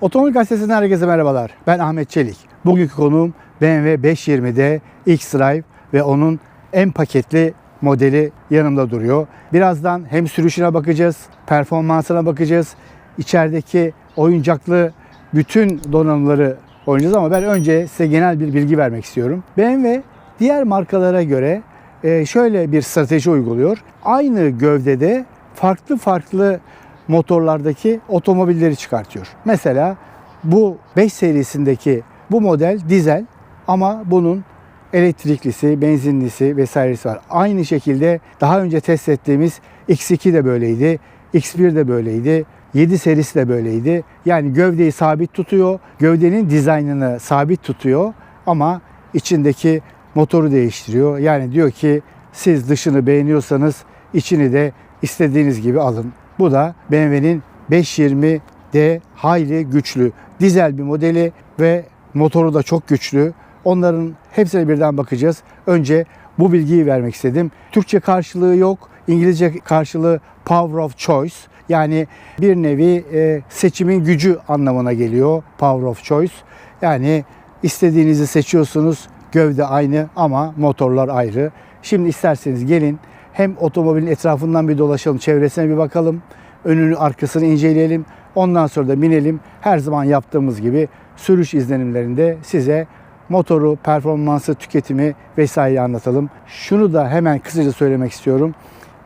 Otomobil Gazetesi'nden herkese merhabalar. Ben Ahmet Çelik. Bugünkü konuğum BMW 520'de X-Drive ve onun en paketli modeli yanımda duruyor. Birazdan hem sürüşüne bakacağız, performansına bakacağız, içerideki oyuncaklı bütün donanımları oynayacağız ama ben önce size genel bir bilgi vermek istiyorum. BMW diğer markalara göre e, şöyle bir strateji uyguluyor. Aynı gövdede farklı farklı motorlardaki otomobilleri çıkartıyor. Mesela bu 5 serisindeki bu model dizel ama bunun elektriklisi, benzinlisi vesairesi var. Aynı şekilde daha önce test ettiğimiz X2 de böyleydi, X1 de böyleydi, 7 serisi de böyleydi. Yani gövdeyi sabit tutuyor, gövdenin dizaynını sabit tutuyor ama içindeki motoru değiştiriyor. Yani diyor ki siz dışını beğeniyorsanız içini de istediğiniz gibi alın. Bu da BMW'nin 520D hayli güçlü dizel bir modeli ve motoru da çok güçlü. Onların hepsine birden bakacağız. Önce bu bilgiyi vermek istedim. Türkçe karşılığı yok. İngilizce karşılığı power of choice. Yani bir nevi e, seçimin gücü anlamına geliyor power of choice. Yani istediğinizi seçiyorsunuz. Gövde aynı ama motorlar ayrı. Şimdi isterseniz gelin hem otomobilin etrafından bir dolaşalım, çevresine bir bakalım. Önünü arkasını inceleyelim. Ondan sonra da binelim. Her zaman yaptığımız gibi sürüş izlenimlerinde size motoru, performansı, tüketimi vesaire anlatalım. Şunu da hemen kısaca söylemek istiyorum.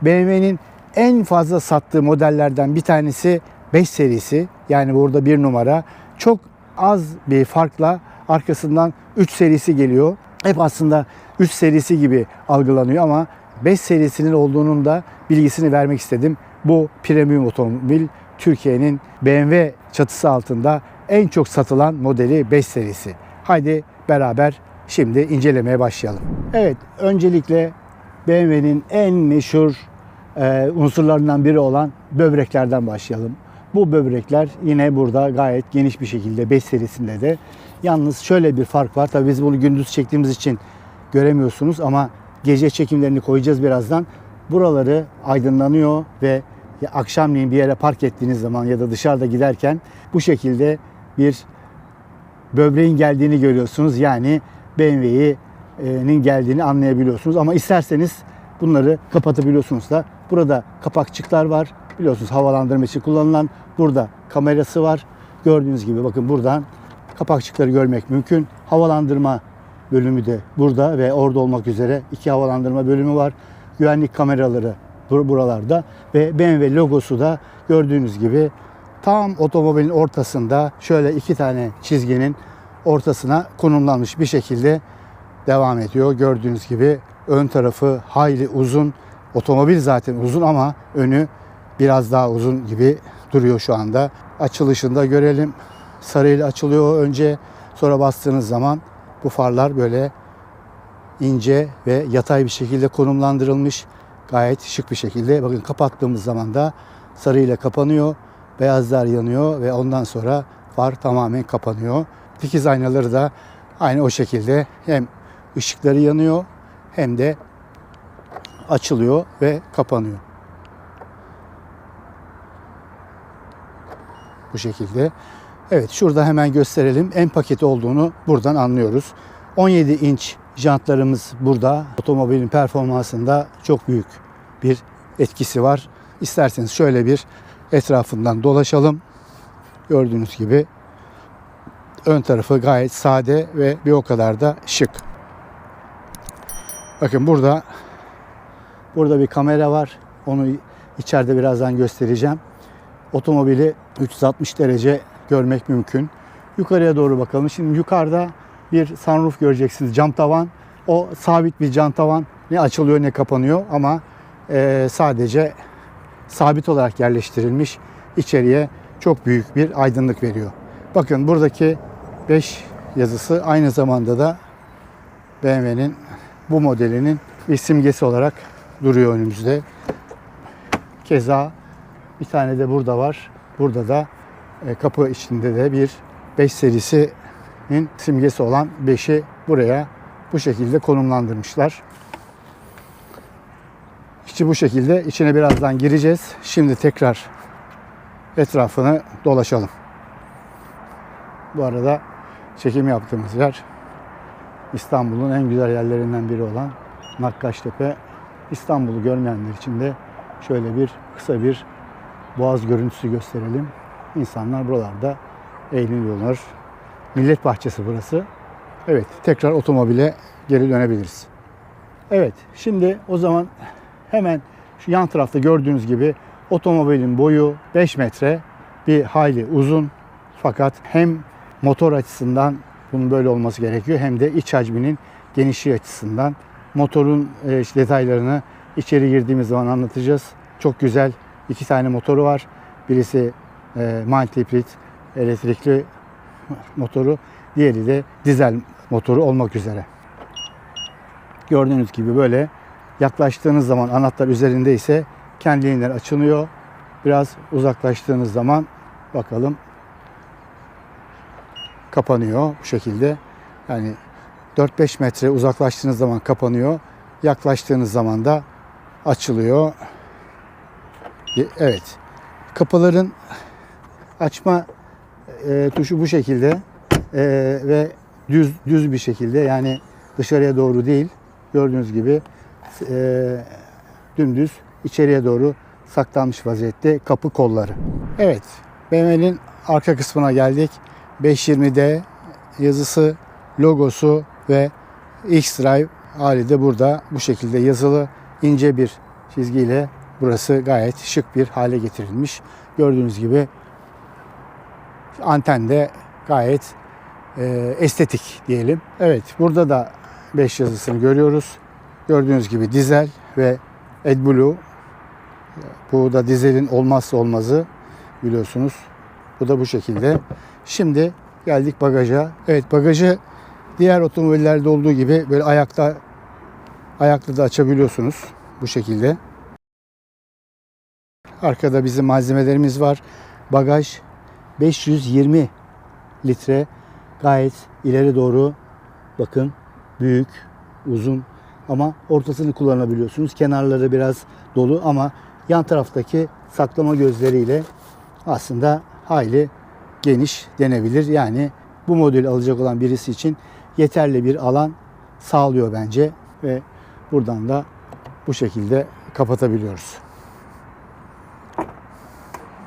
BMW'nin en fazla sattığı modellerden bir tanesi 5 serisi. Yani burada bir numara. Çok az bir farkla arkasından 3 serisi geliyor. Hep aslında 3 serisi gibi algılanıyor ama 5 serisinin olduğunun da bilgisini vermek istedim. Bu premium otomobil Türkiye'nin BMW çatısı altında en çok satılan modeli 5 serisi. Haydi beraber şimdi incelemeye başlayalım. Evet, öncelikle BMW'nin en meşhur e, unsurlarından biri olan böbreklerden başlayalım. Bu böbrekler yine burada gayet geniş bir şekilde 5 serisinde de. Yalnız şöyle bir fark var. Tabii biz bunu gündüz çektiğimiz için göremiyorsunuz ama gece çekimlerini koyacağız birazdan. Buraları aydınlanıyor ve akşamleyin bir yere park ettiğiniz zaman ya da dışarıda giderken bu şekilde bir böbreğin geldiğini görüyorsunuz. Yani BMW'nin geldiğini anlayabiliyorsunuz. Ama isterseniz bunları kapatabiliyorsunuz da. Burada kapakçıklar var. Biliyorsunuz havalandırma için kullanılan. Burada kamerası var. Gördüğünüz gibi bakın buradan kapakçıkları görmek mümkün. Havalandırma bölümü de burada ve orada olmak üzere iki havalandırma bölümü var. Güvenlik kameraları bur- buralarda ve BMW logosu da gördüğünüz gibi tam otomobilin ortasında şöyle iki tane çizginin ortasına konumlanmış bir şekilde devam ediyor. Gördüğünüz gibi ön tarafı hayli uzun. Otomobil zaten uzun ama önü biraz daha uzun gibi duruyor şu anda. Açılışında görelim. Sarıyla açılıyor önce. Sonra bastığınız zaman bu farlar böyle ince ve yatay bir şekilde konumlandırılmış. Gayet şık bir şekilde. Bakın kapattığımız zaman da sarıyla kapanıyor. Beyazlar yanıyor ve ondan sonra far tamamen kapanıyor. Dikiz aynaları da aynı o şekilde hem ışıkları yanıyor hem de açılıyor ve kapanıyor. Bu şekilde. Evet şurada hemen gösterelim. En paket olduğunu buradan anlıyoruz. 17 inç jantlarımız burada. Otomobilin performansında çok büyük bir etkisi var. İsterseniz şöyle bir etrafından dolaşalım. Gördüğünüz gibi ön tarafı gayet sade ve bir o kadar da şık. Bakın burada burada bir kamera var. Onu içeride birazdan göstereceğim. Otomobili 360 derece görmek mümkün. Yukarıya doğru bakalım. Şimdi yukarıda bir sunroof göreceksiniz. Cam tavan. O sabit bir cam tavan. Ne açılıyor ne kapanıyor ama e, sadece sabit olarak yerleştirilmiş. İçeriye çok büyük bir aydınlık veriyor. Bakın buradaki 5 yazısı aynı zamanda da BMW'nin bu modelinin bir simgesi olarak duruyor önümüzde. Keza bir tane de burada var. Burada da kapı içinde de bir 5 serisinin simgesi olan 5'i buraya bu şekilde konumlandırmışlar. İçi bu şekilde. İçine birazdan gireceğiz. Şimdi tekrar etrafını dolaşalım. Bu arada çekim yaptığımız yer İstanbul'un en güzel yerlerinden biri olan Nakkaştepe. İstanbul'u görmeyenler için de şöyle bir kısa bir boğaz görüntüsü gösterelim. İnsanlar buralarda eğleniyorlar. Millet bahçesi burası. Evet, tekrar otomobile geri dönebiliriz. Evet, şimdi o zaman hemen şu yan tarafta gördüğünüz gibi otomobilin boyu 5 metre, bir hayli uzun fakat hem motor açısından bunun böyle olması gerekiyor hem de iç hacminin genişliği açısından motorun e, detaylarını içeri girdiğimiz zaman anlatacağız. Çok güzel iki tane motoru var. Birisi e, mild hibrit elektrikli motoru, diğeri de dizel motoru olmak üzere. Gördüğünüz gibi böyle yaklaştığınız zaman anahtar üzerinde ise kendiliğinden açılıyor. Biraz uzaklaştığınız zaman bakalım kapanıyor bu şekilde. Yani 4-5 metre uzaklaştığınız zaman kapanıyor. Yaklaştığınız zaman da açılıyor. Evet. Kapıların açma e, tuşu bu şekilde e, ve düz düz bir şekilde yani dışarıya doğru değil. Gördüğünüz gibi e, dümdüz içeriye doğru saklanmış vaziyette kapı kolları. Evet. BMW'nin arka kısmına geldik. 520D yazısı, logosu ve X-Drive hali de burada bu şekilde yazılı ince bir çizgiyle burası gayet şık bir hale getirilmiş. Gördüğünüz gibi anten de gayet e, estetik diyelim. Evet burada da 5 yazısını görüyoruz. Gördüğünüz gibi dizel ve AdBlue bu da dizelin olmazsa olmazı biliyorsunuz. Bu da bu şekilde. Şimdi geldik bagaja. Evet bagajı diğer otomobillerde olduğu gibi böyle ayakta ayakta da açabiliyorsunuz bu şekilde. Arkada bizim malzemelerimiz var. Bagaj 520 litre gayet ileri doğru bakın büyük, uzun ama ortasını kullanabiliyorsunuz. Kenarları biraz dolu ama yan taraftaki saklama gözleriyle aslında hayli geniş denebilir. Yani bu modeli alacak olan birisi için yeterli bir alan sağlıyor bence ve buradan da bu şekilde kapatabiliyoruz.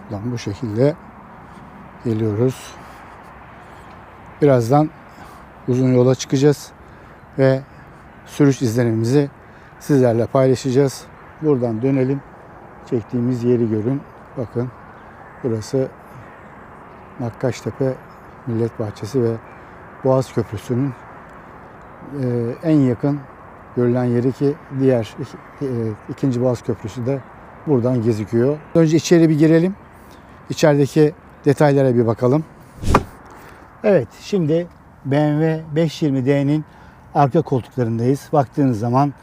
Buradan bu şekilde geliyoruz. Birazdan uzun yola çıkacağız ve sürüş izlenimimizi sizlerle paylaşacağız. Buradan dönelim. Çektiğimiz yeri görün. Bakın burası Nakkaştepe Millet Bahçesi ve Boğaz Köprüsü'nün e, en yakın görülen yeri ki diğer e, ikinci Boğaz Köprüsü de buradan gözüküyor. Önce içeri bir girelim. İçerideki detaylara bir bakalım. Evet şimdi BMW 520D'nin arka koltuklarındayız. Baktığınız zaman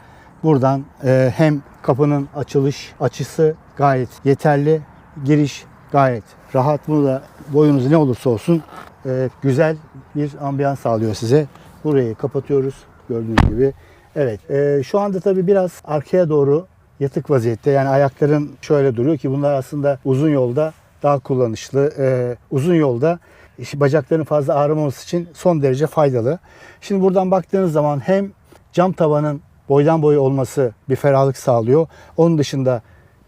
buradan e, hem kapının açılış açısı gayet yeterli. Giriş gayet rahat. Bunu da boyunuz ne olursa olsun e, güzel bir ambiyans sağlıyor size. Burayı kapatıyoruz gördüğünüz gibi. Evet e, şu anda tabii biraz arkaya doğru yatık vaziyette. Yani ayakların şöyle duruyor ki bunlar aslında uzun yolda daha kullanışlı. E, uzun yolda işte bacakların fazla ağrımaması için son derece faydalı. Şimdi buradan baktığınız zaman hem cam tavanın boydan boya olması bir ferahlık sağlıyor. Onun dışında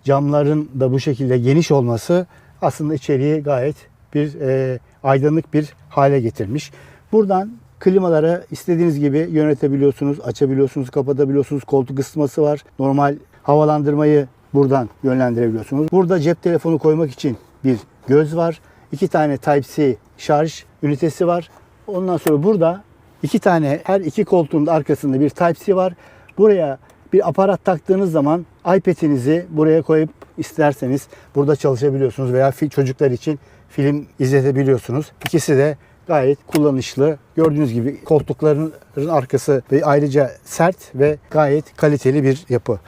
camların da bu şekilde geniş olması aslında içeriği gayet bir e, aydınlık bir hale getirmiş. Buradan klimaları istediğiniz gibi yönetebiliyorsunuz, açabiliyorsunuz, kapatabiliyorsunuz. Koltuk ısıtması var. Normal havalandırmayı buradan yönlendirebiliyorsunuz. Burada cep telefonu koymak için bir göz var. İki tane Type-C şarj ünitesi var. Ondan sonra burada iki tane her iki koltuğun da arkasında bir Type-C var. Buraya bir aparat taktığınız zaman iPad'inizi buraya koyup isterseniz burada çalışabiliyorsunuz veya çocuklar için film izletebiliyorsunuz. İkisi de gayet kullanışlı. Gördüğünüz gibi koltukların arkası ve ayrıca sert ve gayet kaliteli bir yapı.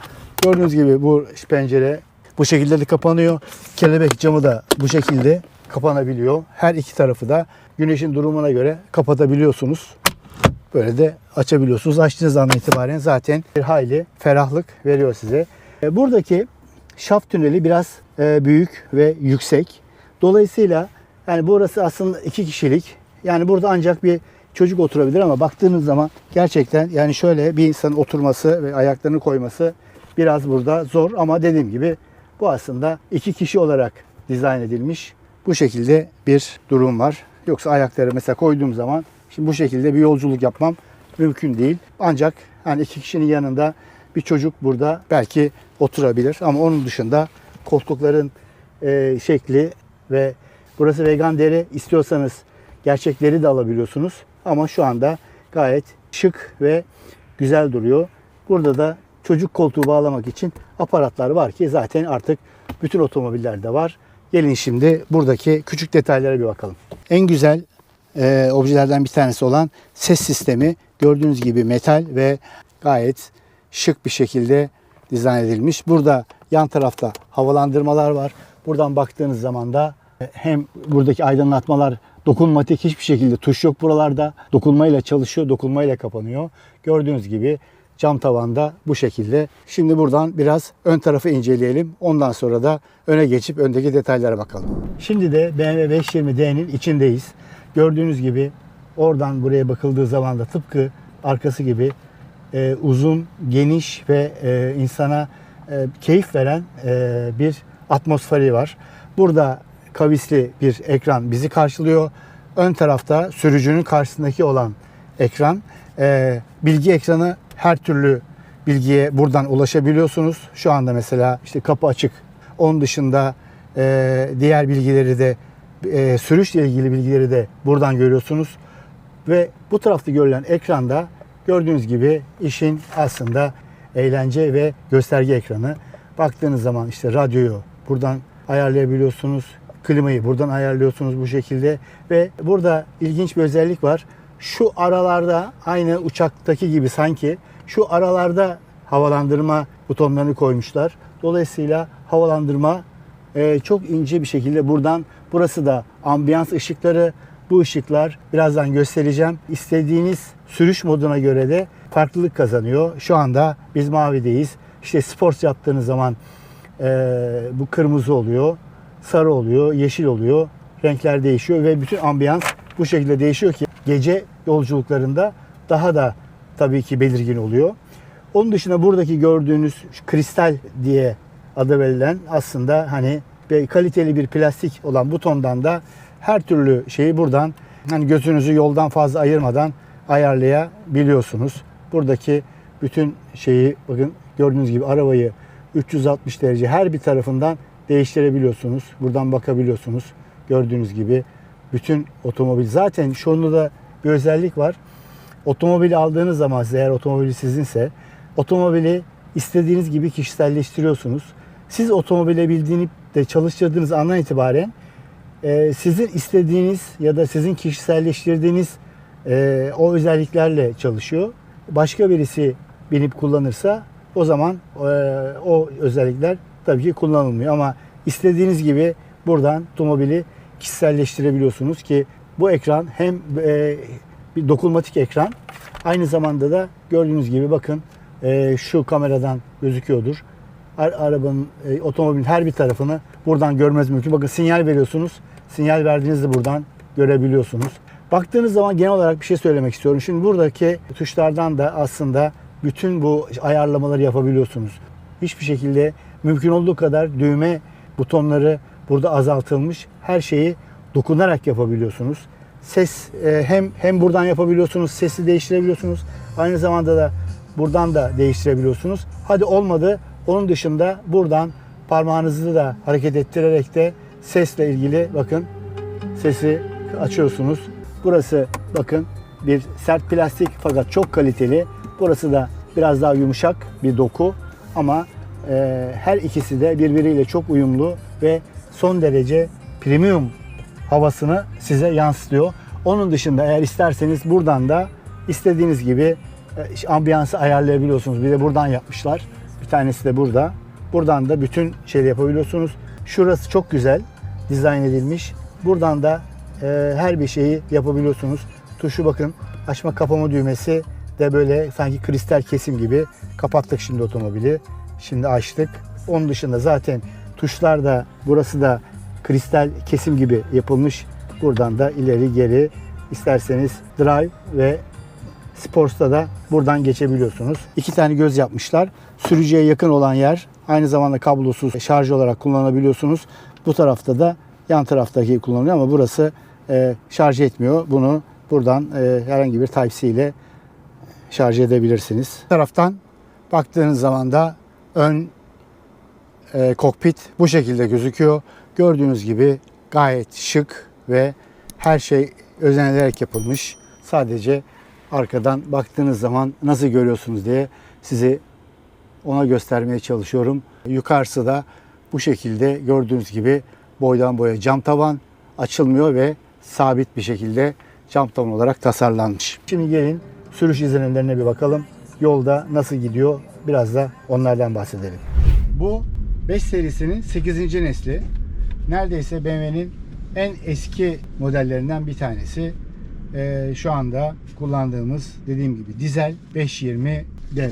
Gördüğünüz gibi bu pencere bu şekilde de kapanıyor. Kelebek camı da bu şekilde kapanabiliyor. Her iki tarafı da güneşin durumuna göre kapatabiliyorsunuz. Böyle de açabiliyorsunuz. Açtığınız andan itibaren zaten bir hayli ferahlık veriyor size. E, Buradaki şaft tüneli biraz e, büyük ve yüksek. Dolayısıyla yani burası aslında iki kişilik Yani burada ancak bir çocuk oturabilir ama baktığınız zaman gerçekten yani şöyle bir insanın oturması ve ayaklarını koyması biraz burada zor ama dediğim gibi bu aslında iki kişi olarak dizayn edilmiş. Bu şekilde bir durum var. Yoksa ayakları mesela koyduğum zaman şimdi bu şekilde bir yolculuk yapmam mümkün değil. Ancak hani iki kişinin yanında bir çocuk burada belki oturabilir ama onun dışında koltukların e, şekli ve burası vegan deri istiyorsanız gerçekleri de alabiliyorsunuz. Ama şu anda gayet şık ve güzel duruyor. Burada da çocuk koltuğu bağlamak için aparatlar var ki zaten artık bütün otomobillerde var. Gelin şimdi buradaki küçük detaylara bir bakalım. En güzel e, objelerden bir tanesi olan ses sistemi gördüğünüz gibi metal ve gayet şık bir şekilde dizayn edilmiş. Burada yan tarafta havalandırmalar var. Buradan baktığınız zaman da e, hem buradaki aydınlatmalar dokunmatik hiçbir şekilde tuş yok buralarda. Dokunmayla çalışıyor, dokunmayla kapanıyor. Gördüğünüz gibi cam tavanda bu şekilde. Şimdi buradan biraz ön tarafı inceleyelim. Ondan sonra da öne geçip öndeki detaylara bakalım. Şimdi de BMW 520D'nin içindeyiz. Gördüğünüz gibi oradan buraya bakıldığı zaman da tıpkı arkası gibi e, uzun, geniş ve e, insana e, keyif veren e, bir atmosferi var. Burada kavisli bir ekran bizi karşılıyor. Ön tarafta sürücünün karşısındaki olan ekran. E, bilgi ekranı her türlü bilgiye buradan ulaşabiliyorsunuz. Şu anda mesela işte kapı açık. Onun dışında e, diğer bilgileri de e, sürüşle ilgili bilgileri de buradan görüyorsunuz. Ve bu tarafta görülen ekranda gördüğünüz gibi işin aslında eğlence ve gösterge ekranı. Baktığınız zaman işte radyoyu buradan ayarlayabiliyorsunuz. Klimayı buradan ayarlıyorsunuz bu şekilde. Ve burada ilginç bir özellik var. Şu aralarda aynı uçaktaki gibi sanki şu aralarda havalandırma butonlarını koymuşlar. Dolayısıyla havalandırma e, çok ince bir şekilde buradan burası da ambiyans ışıkları bu ışıklar birazdan göstereceğim. İstediğiniz sürüş moduna göre de farklılık kazanıyor. Şu anda biz mavideyiz. İşte sport yaptığınız zaman e, bu kırmızı oluyor, sarı oluyor, yeşil oluyor. Renkler değişiyor ve bütün ambiyans bu şekilde değişiyor ki gece yolculuklarında daha da tabii ki belirgin oluyor. Onun dışında buradaki gördüğünüz kristal diye adı verilen aslında hani bir kaliteli bir plastik olan butondan da her türlü şeyi buradan hani gözünüzü yoldan fazla ayırmadan ayarlayabiliyorsunuz. Buradaki bütün şeyi bakın gördüğünüz gibi arabayı 360 derece her bir tarafından değiştirebiliyorsunuz. Buradan bakabiliyorsunuz. Gördüğünüz gibi bütün otomobil zaten şunda da bir özellik var. Otomobili aldığınız zaman eğer otomobili sizinse otomobili istediğiniz gibi kişiselleştiriyorsunuz. Siz otomobile bildiğini de çalıştırdığınız andan itibaren e, sizin istediğiniz ya da sizin kişiselleştirdiğiniz e, o özelliklerle çalışıyor. Başka birisi binip kullanırsa o zaman e, o özellikler tabii ki kullanılmıyor ama istediğiniz gibi buradan otomobili kişiselleştirebiliyorsunuz ki bu ekran hem e, bir dokunmatik ekran aynı zamanda da gördüğünüz gibi bakın e, şu kameradan gözüküyordur. Ar- arabanın, e, otomobilin her bir tarafını buradan görmeniz mümkün. Bakın sinyal veriyorsunuz. Sinyal verdiğinizde buradan görebiliyorsunuz. Baktığınız zaman genel olarak bir şey söylemek istiyorum. Şimdi buradaki tuşlardan da aslında bütün bu ayarlamaları yapabiliyorsunuz. Hiçbir şekilde mümkün olduğu kadar düğme butonları burada azaltılmış. Her şeyi dokunarak yapabiliyorsunuz. Ses e, hem hem buradan yapabiliyorsunuz, sesi değiştirebiliyorsunuz. Aynı zamanda da buradan da değiştirebiliyorsunuz. Hadi olmadı. Onun dışında buradan parmağınızı da hareket ettirerek de sesle ilgili bakın sesi açıyorsunuz. Burası bakın bir sert plastik fakat çok kaliteli. Burası da biraz daha yumuşak bir doku ama e, her ikisi de birbiriyle çok uyumlu ve son derece premium havasını size yansıtıyor. Onun dışında eğer isterseniz buradan da istediğiniz gibi e, ambiyansı ayarlayabiliyorsunuz. Bir de buradan yapmışlar. Bir tanesi de burada. Buradan da bütün şeyi yapabiliyorsunuz. Şurası çok güzel dizayn edilmiş. Buradan da e, her bir şeyi yapabiliyorsunuz. Tuşu bakın açma kapama düğmesi de böyle sanki kristal kesim gibi. Kapattık şimdi otomobili. Şimdi açtık. Onun dışında zaten tuşlar da burası da kristal kesim gibi yapılmış. Buradan da ileri geri isterseniz Drive ve Sports'ta da buradan geçebiliyorsunuz. İki tane göz yapmışlar. Sürücüye yakın olan yer aynı zamanda kablosuz şarj olarak kullanabiliyorsunuz. Bu tarafta da yan taraftaki kullanılıyor ama burası e, şarj etmiyor. Bunu buradan e, herhangi bir Type-C ile şarj edebilirsiniz. Bu taraftan baktığınız zaman da ön e, kokpit bu şekilde gözüküyor. Gördüğünüz gibi gayet şık ve her şey özenilerek yapılmış. Sadece arkadan baktığınız zaman nasıl görüyorsunuz diye sizi ona göstermeye çalışıyorum. Yukarısı da bu şekilde gördüğünüz gibi boydan boya cam tavan açılmıyor ve sabit bir şekilde cam tavan olarak tasarlanmış. Şimdi gelin sürüş izlenimlerine bir bakalım. Yolda nasıl gidiyor biraz da onlardan bahsedelim. Bu 5 serisinin 8. nesli. Neredeyse BMW'nin en eski modellerinden bir tanesi. Ee, şu anda kullandığımız dediğim gibi dizel 520D.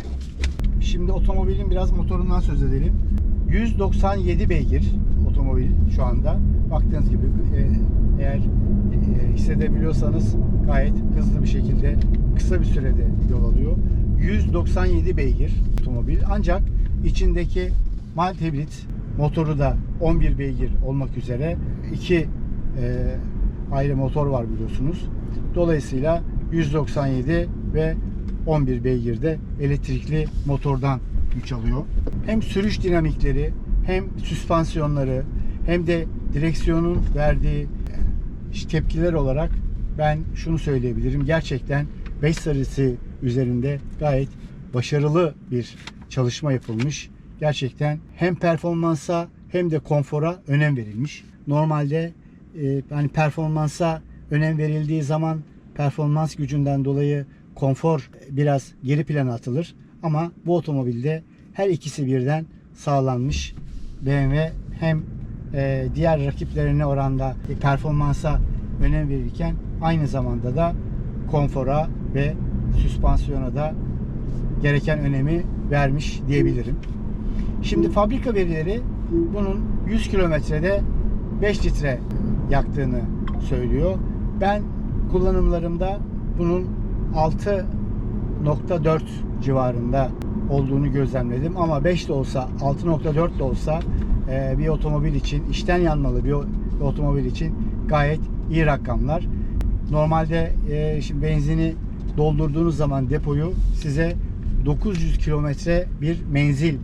Şimdi otomobilin biraz motorundan söz edelim. 197 beygir otomobil şu anda. Baktığınız gibi e, eğer e, hissedebiliyorsanız gayet hızlı bir şekilde kısa bir sürede yol alıyor. 197 beygir otomobil ancak içindeki mild hibrit motoru da 11 beygir olmak üzere iki e, ayrı motor var biliyorsunuz. Dolayısıyla 197 ve 11 beygirde elektrikli motordan güç alıyor. Hem sürüş dinamikleri hem süspansiyonları hem de direksiyonun verdiği e, tepkiler olarak ben şunu söyleyebilirim. Gerçekten 5 serisi üzerinde gayet başarılı bir çalışma yapılmış. Gerçekten hem performansa hem de konfora önem verilmiş. Normalde e, hani performansa önem verildiği zaman performans gücünden dolayı konfor biraz geri plana atılır. Ama bu otomobilde her ikisi birden sağlanmış. BMW hem e, diğer rakiplerine oranda performansa önem verirken aynı zamanda da konfora ve süspansiyona da gereken önemi vermiş diyebilirim. Şimdi fabrika verileri bunun 100 kilometrede 5 litre yaktığını söylüyor. Ben kullanımlarımda bunun 6.4 civarında olduğunu gözlemledim. Ama 5 de olsa 6.4 de olsa e, bir otomobil için işten yanmalı bir otomobil için gayet iyi rakamlar. Normalde e, şimdi benzini doldurduğunuz zaman depoyu size 900 kilometre bir menzil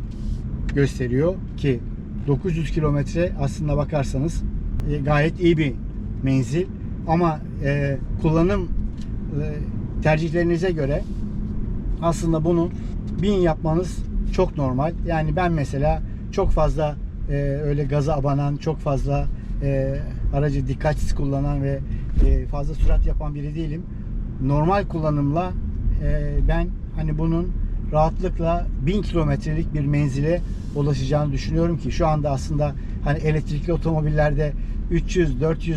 gösteriyor ki 900 kilometre aslında bakarsanız e, gayet iyi bir menzil ama e, kullanım e, tercihlerinize göre aslında bunu 1000 yapmanız çok normal. Yani ben mesela çok fazla e, öyle gaza abanan, çok fazla e, aracı dikkatsiz kullanan ve e, fazla sürat yapan biri değilim. Normal kullanımla e, ben hani bunun rahatlıkla 1000 kilometrelik bir menzile ulaşacağını düşünüyorum ki şu anda aslında hani elektrikli otomobillerde 300-400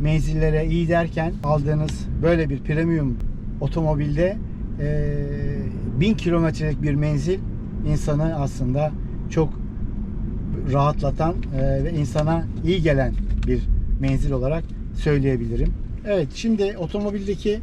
menzillere iyi derken aldığınız böyle bir premium otomobilde e, 1000 kilometrelik bir menzil insanı aslında çok rahatlatan e, ve insana iyi gelen bir menzil olarak söyleyebilirim. Evet şimdi otomobildeki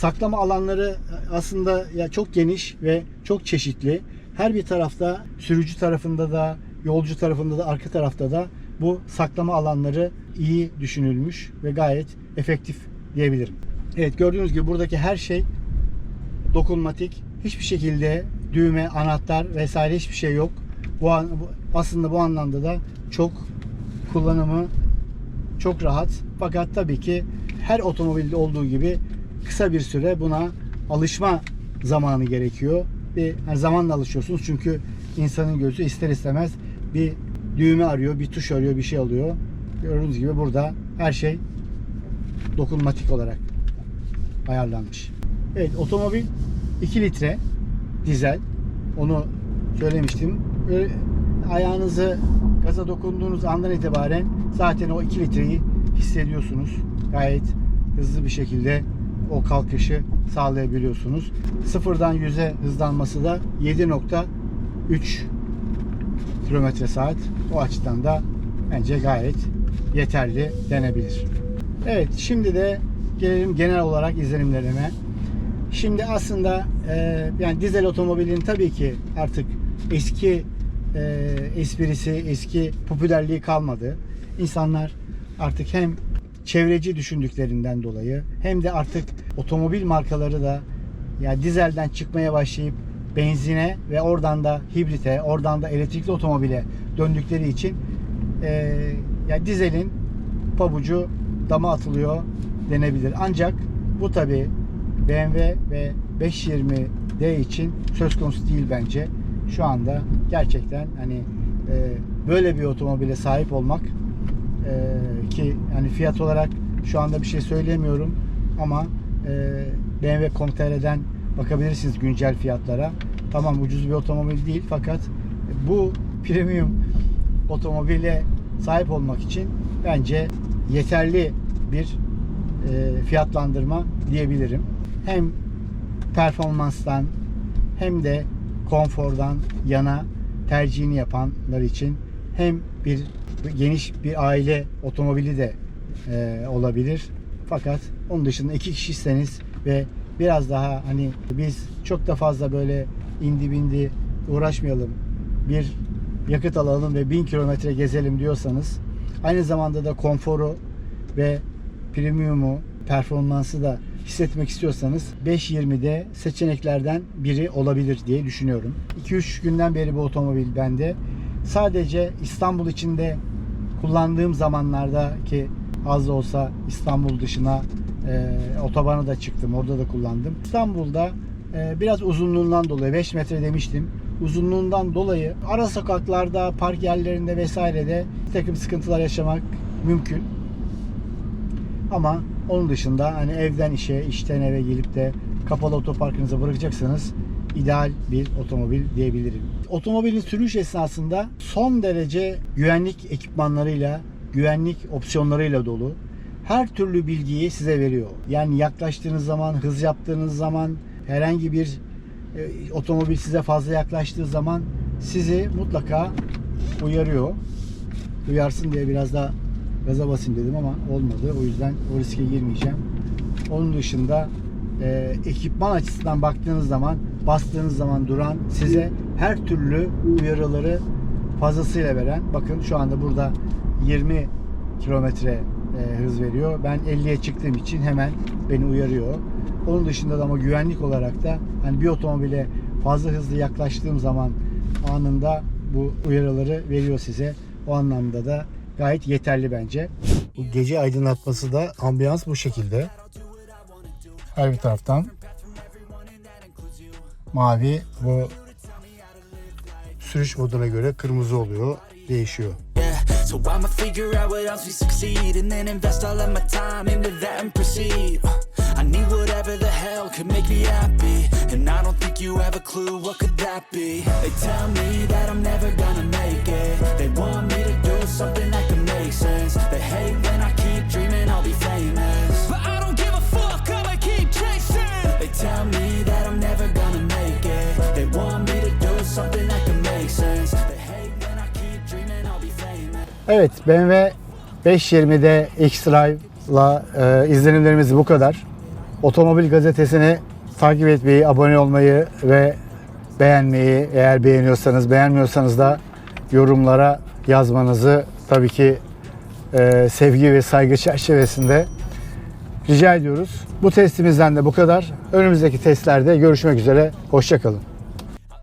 saklama alanları aslında ya çok geniş ve çok çeşitli. Her bir tarafta sürücü tarafında da yolcu tarafında da arka tarafta da bu saklama alanları iyi düşünülmüş ve gayet efektif diyebilirim. Evet gördüğünüz gibi buradaki her şey dokunmatik. Hiçbir şekilde düğme, anahtar vesaire hiçbir şey yok. Bu- aslında bu anlamda da çok kullanımı çok rahat. Fakat tabii ki her otomobilde olduğu gibi kısa bir süre buna alışma zamanı gerekiyor. Bir yani zamanla alışıyorsunuz çünkü insanın gözü ister istemez bir düğme arıyor, bir tuş arıyor, bir şey alıyor. Gördüğünüz gibi burada her şey dokunmatik olarak ayarlanmış. Evet otomobil 2 litre dizel. Onu söylemiştim. Böyle ayağınızı gaza dokunduğunuz andan itibaren zaten o 2 litreyi hissediyorsunuz. Gayet hızlı bir şekilde o kalkışı sağlayabiliyorsunuz. Sıfırdan 100'e hızlanması da 7.3 kilometre saat. O açıdan da bence gayet yeterli denebilir. Evet şimdi de gelelim genel olarak izlenimlerime. Şimdi aslında e, yani dizel otomobilin tabii ki artık eski e, esprisi, eski popülerliği kalmadı. İnsanlar artık hem çevreci düşündüklerinden dolayı hem de artık otomobil markaları da yani dizelden çıkmaya başlayıp benzine ve oradan da hibrite, oradan da elektrikli otomobile döndükleri için e, yani dizelin pabucu dama atılıyor denebilir. Ancak bu tabi BMW ve 520D için söz konusu değil bence. Şu anda gerçekten hani e, böyle bir otomobile sahip olmak e, ki yani fiyat olarak şu anda bir şey söyleyemiyorum ama e, BMW.com.tr'den bakabilirsiniz güncel fiyatlara. Tamam ucuz bir otomobil değil fakat bu premium otomobile sahip olmak için bence yeterli bir e, fiyatlandırma diyebilirim. Hem performanstan hem de konfordan yana tercihini yapanlar için hem bir geniş bir aile otomobili de e, olabilir. Fakat onun dışında iki kişiyseniz ve biraz daha hani biz çok da fazla böyle indi bindi uğraşmayalım. Bir yakıt alalım ve 1000 kilometre gezelim diyorsanız aynı zamanda da konforu ve premiumu, performansı da hissetmek istiyorsanız 520'de seçeneklerden biri olabilir diye düşünüyorum. 2-3 günden beri bu otomobil bende. Sadece İstanbul içinde kullandığım zamanlarda ki az da olsa İstanbul dışına e, otobana da çıktım. Orada da kullandım. İstanbul'da e, biraz uzunluğundan dolayı 5 metre demiştim. Uzunluğundan dolayı ara sokaklarda, park yerlerinde vesairede bir takım sıkıntılar yaşamak mümkün. Ama onun dışında hani evden işe, işten eve gelip de kapalı otoparkınıza bırakacaksanız ideal bir otomobil diyebilirim. Otomobilin sürüş esnasında son derece güvenlik ekipmanlarıyla, güvenlik opsiyonlarıyla dolu. Her türlü bilgiyi size veriyor. Yani yaklaştığınız zaman, hız yaptığınız zaman, herhangi bir e, otomobil size fazla yaklaştığı zaman sizi mutlaka uyarıyor. Uyarsın diye biraz daha gaza basayım dedim ama olmadı. O yüzden o riske girmeyeceğim. Onun dışında e, ekipman açısından baktığınız zaman bastığınız zaman duran size her türlü uyarıları fazlasıyla veren bakın şu anda burada 20 kilometre e, hız veriyor. Ben 50'ye çıktığım için hemen beni uyarıyor. Onun dışında da ama güvenlik olarak da hani bir otomobile fazla hızlı yaklaştığım zaman anında bu uyarıları veriyor size. O anlamda da gayet yeterli bence. Bu gece aydınlatması da ambiyans bu şekilde. Her bir taraftan mavi bu sürüş moduna göre kırmızı oluyor, değişiyor. So I'ma figure out what else we succeed and then invest all of my time into that and proceed. Uh, I need whatever the hell could make me happy, and I don't think you have a clue what could that be. They tell me that Evet BMW 520'de X-Drive'la e, izlenimlerimiz bu kadar. Otomobil gazetesini takip etmeyi, abone olmayı ve beğenmeyi eğer beğeniyorsanız, beğenmiyorsanız da yorumlara yazmanızı tabii ki e, sevgi ve saygı çerçevesinde rica ediyoruz. Bu testimizden de bu kadar. Önümüzdeki testlerde görüşmek üzere. Hoşçakalın.